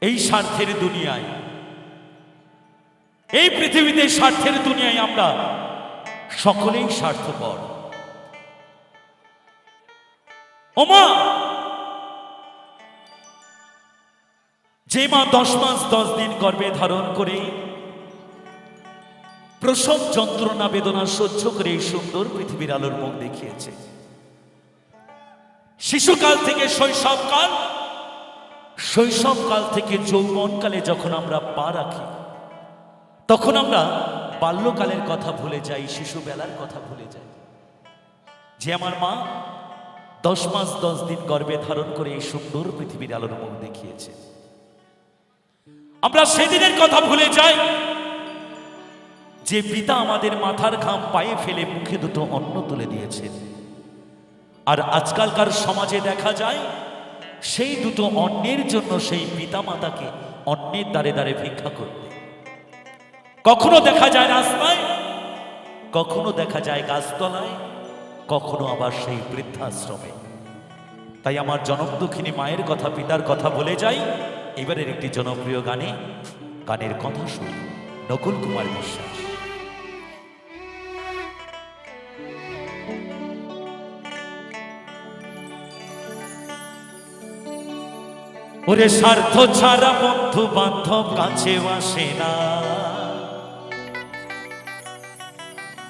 এই স্বার্থের দুনিয়ায়। এই পৃথিবীতে স্বার্থের দুনিয়ায় আমরা সকলেই স্বার্থপর। ওমা! যে মা দশ মাস দশ দিন গর্ভে ধারণ করে প্রসব যন্ত্রণা, বেদনা সহ্য করে এই সুন্দর পৃথিবীর আলোর মুখ দেখিয়েছে। শিশুকাল থেকে শৈশবকাল শৈশবকাল থেকে যৌবনকালে যখন আমরা পা রাখি, তখন আমরা বাল্যকালের কথা ভুলে যাই, শিশুবেলার কথা ভুলে যাই। যে আমার মা দশ মাস দশ দিন গর্ভে ধারণ করে এই সুন্দর পৃথিবীর আলোর মুখ দেখিয়েছে। আমরা সেদিনের কথা ভুলে যাই, যে পিতা আমাদের মাথার ঘাম পায়ে ফেলে মুখে দুটো অন্ন তুলে দিয়েছেন। আর আজকালকার সমাজে দেখা যায় সেই দুটো অন্যের জন্য সেই পিতা মাতাকে অন্যের দ্বারে দ্বারে ভিক্ষা করতে। কখনো দেখা যায় রাস্তায়, কখনো দেখা যায় গাছতলায়, কখনো আবার সেই বৃদ্ধাশ্রমে। তাই আমার জনম দুঃখিনী মায়ের কথা, পিতার কথা বলে যাই। এবারের একটি জনপ্রিয় গানে, গানের কথা শুনি, নকুল কুমার বিশ্বাস। ওরে স্বার্থ ছাড়া বন্ধু বান্ধব কাছে আসে না।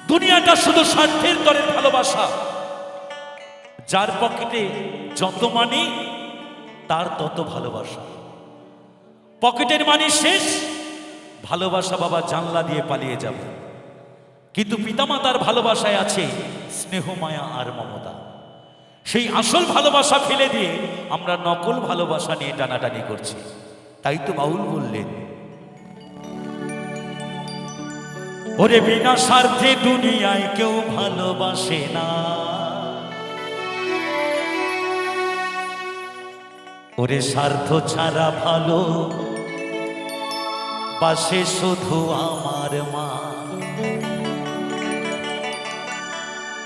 দুনিয়াটা শুধু স্বার্থের তরে ভালোবাসা। যার পকেটে যত মানি তার তত ভালোবাসা। পকেটের মানি শেষ, ভালোবাসা বাবা জানলা দিয়ে পালিয়ে যাবে। কিন্তু পিতামাতার ভালোবাসায় আছে স্নেহ মায়া আর মমতা। সেই আসল ভালোবাসা ফেলে দিয়ে আমরা নকল ভালোবাসা নিয়ে টানাটানি করছি। তাই তো বাউল বললেন। ওরে বিনা স্বার্থে দুনিয়ায় কেউ ভালোবাসে না। ওরে স্বার্থ ছাড়া ভালো বাসে শুধু আমার মা।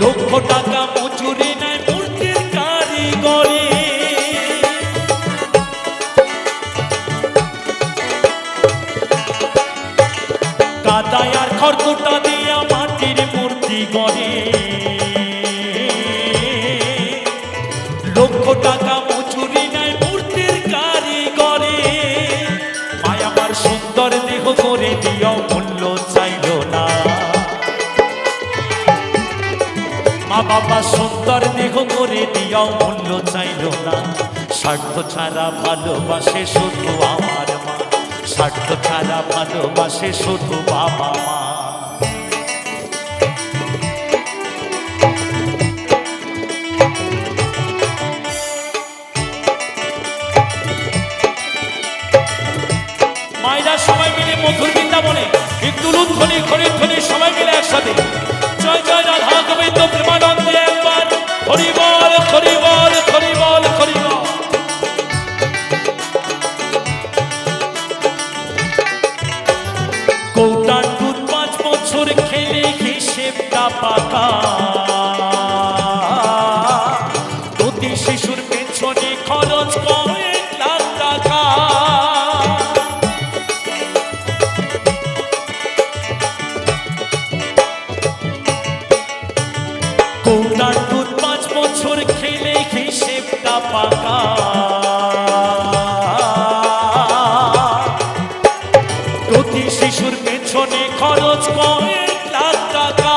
লক্ষ টাকা মজুরি নেয় মূর্তির কারিগরে। কাদায় আর খড়কুটা দিয়া মাটির মূর্তি গড়ে। বাবা সুন্দর দেহ করে দিও মূল্য চাইল না। স্বার্থ ছাড়া ভালোবাসে শুধু আমার মা। স্বার্থ ছাড়া ভালোবাসে শুধু বাবা মা। সবাই মিলে মধুর বৃন্দাবনে একটু লুধ্বনি খনির ধ্বনি, সবাই মিলে একসাথে। জয় জয় রাধা গোবিন্দ প্রেমানন্দে একবার। হরি পাঁচ বছর খেলে হিসেবটা পাকা। প্রতি শিশুর পেছনে খরচ কয়েক লাখ টাকা।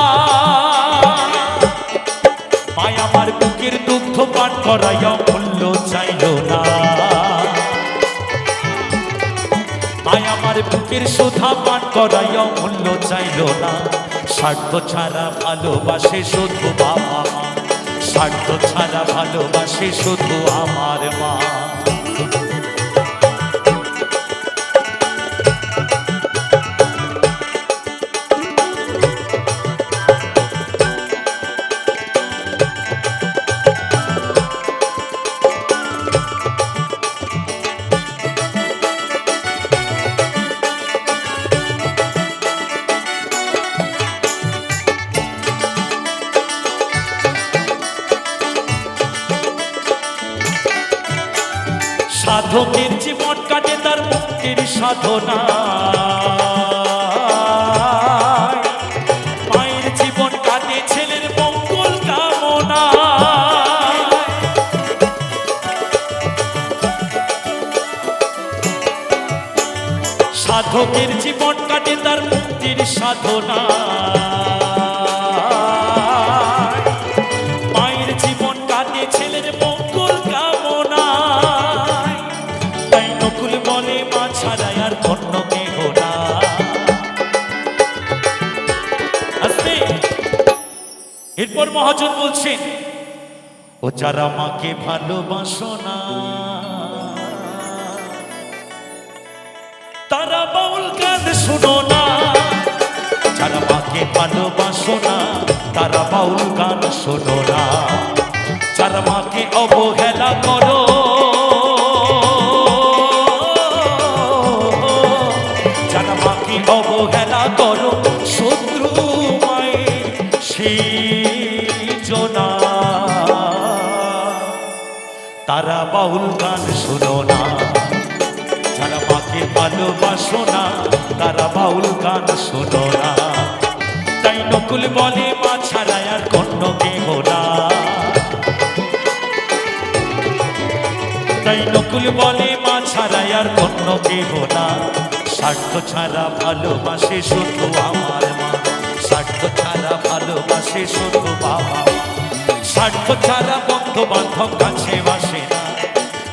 মায় আমার বুকের দুগ্ধ, পান করাই মূল্য চাইল না। মায় আমার বুকের সুধা, পান করাই মূল্য চাইল না। স্বার্থ ছাড়া ভালোবাসে শুধু বাবা মা। স্বার্থ ছাড়া ভালোবাসে শুধু আমার মা। সাধকের জীবন কাটে তার মুক্তির সাধনা। ছেলের সাধকের জীবন কাটে তার মুক্তির সাধনা। বলছেন ও যারা মাকে ভালোবাসো না, তারা বাউল গান শুনো না। যারা মাকে ভালোবাসো না, তারা বাউল গান শোনো না। যারা মাকে অবহেলা করো, যারা মাকে অবহেলা করো বাউল গান শোনো না। যারা মাকে ভালোবাসো না, তারা বাউল গান শোনো না। তাই নকুল বলে, মা ছাড়া আর কন্য কেহ না। তাই নকুল বলে, মা ছাড়া আর কন্য কেহ না। স্বার্থ ছাড়া ভালোবাসে শুধু আমার মা। স্বার্থ ছাড়া ভালোবাসে শুধু বাবা স্বার্থ ছাড়া বন্ধু বান্ধব কাছে বাসে না।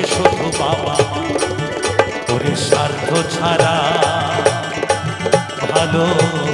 ভালোবাসে শুধু বাবা ওরে স্বার্থ ছাড়া ভালোবাসে